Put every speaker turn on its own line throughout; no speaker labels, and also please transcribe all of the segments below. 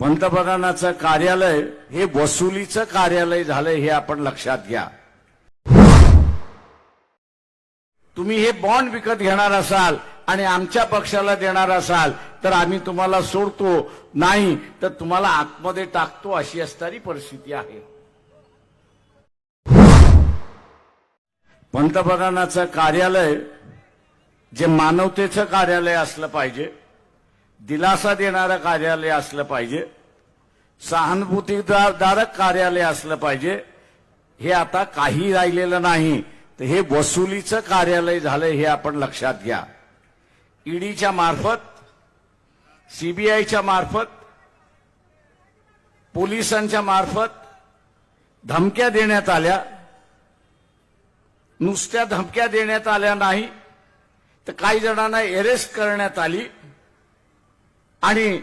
पंतप्रधानाचं कार्यालय हे वसुलीचं कार्यालय झालंय हे आपण लक्षात घ्या. तुम्ही हे बॉन्ड विकत घेणार असाल आणि आमच्या पक्षाला देणार असाल तर आम्ही तुम्हाला सोडतो. नाही तर तुम्हाला आतमध्ये टाकतो अशी असणारी परिस्थिती आहे. पंतप्रधानाचं कार्यालय जे मानवतेचं कार्यालय असलं पाहिजे दिलासा देणारं कार्यालय असलं पाहिजे. सहानुभूतीदारक कार्यालय असलं पाहिजे. हे आता काही राहिलेलं नाही. तर हे वसुलीचं कार्यालय झालं हे आपण लक्षात घ्या. ईडीच्या मार्फत सीबीआयच्या मार्फत पोलिसांच्या मार्फत धमक्या देण्यात आल्या. नुसत्या धमक्या देण्यात आल्या नाही. तर काही जणांना अरेस्ट करण्यात आली. आणि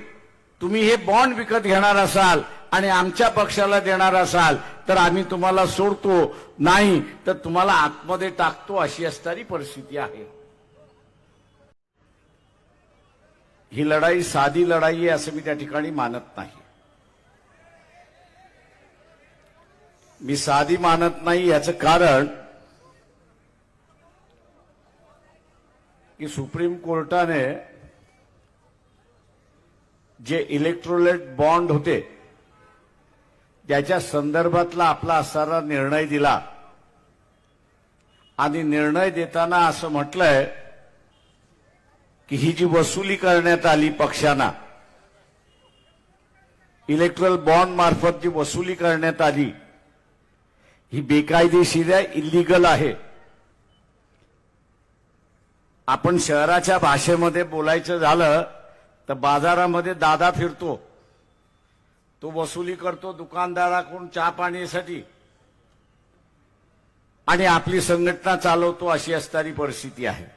तुम्ही हे बॉन्ड विकत घेणार असाल आणि आमच्या पक्षाला देणार असाल तर आम्ही तुम्हाला सोडतो. नाही तर तुम्हाला आतमध्ये टाकतो अशी असणारी परिस्थिती आहे. ही लढाई साधी लढाई आहे असं मी त्या ठिकाणी मानत नाही. मी साधी मानत नाही याचं कारण की सुप्रीम कोर्टाने जे इलेक्ट्रोलेट बॉन्ड होते त्याच्या संदर्भातला आपला असणारा निर्णय दिला. आणि निर्णय देताना असं म्हटलंय की ही जी वसुली करण्यात आली पक्षांना इलेक्ट्रल बॉन्ड मार्फत जी वसुली करण्यात आली ही बेकायदेशीर आहे इलिगल आहे. आपण शहराच्या भाषेमध्ये बोलायचं झालं तर बाजारामध्ये दादा फिरतो. तो वसुली करतो दुकानदाराकडून चहा पाण्यासाठी. आणि आपली संघटना चालवतो अशी असणारी परिस्थिती आहे.